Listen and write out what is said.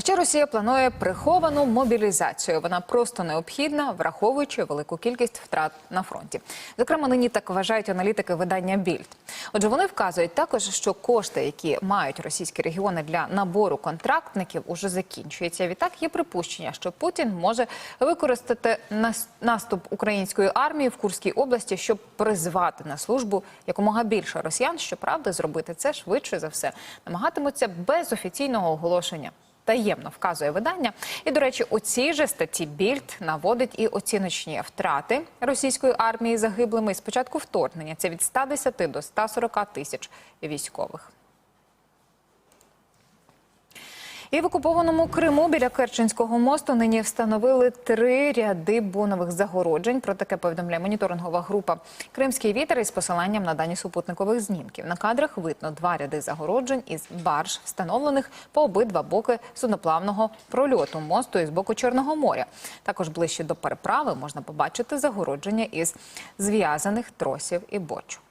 Ще Росія планує приховану мобілізацію. Вона просто необхідна, враховуючи велику кількість втрат на фронті. Зокрема, нині так вважають аналітики видання Більд. Отже, вони вказують також, що кошти, які мають російські регіони для набору контрактників, уже закінчуються. Відтак є припущення, що Путін може використати наступ української армії в Курській області, щоб призвати на службу якомога більше росіян. Щоправда, зробити це швидше за все намагатимуться без офіційного оголошення. Таємно вказує видання, і до речі, у цій же статті Більд наводить і оціночні втрати російської армії загиблими з початку вторгнення. Це від 110 до 140 тисяч військових. І в окупованому Криму біля Керченського мосту нині встановили три ряди бонових загороджень. Про таке повідомляє моніторингова група Кримський вітер із посиланням на дані супутникових знімків. На кадрах видно два ряди загороджень із барж, встановлених по обидва боки судноплавного прольоту мосту із боку Чорного моря. Також ближче до переправи можна побачити загородження із зв'язаних тросів і бочок.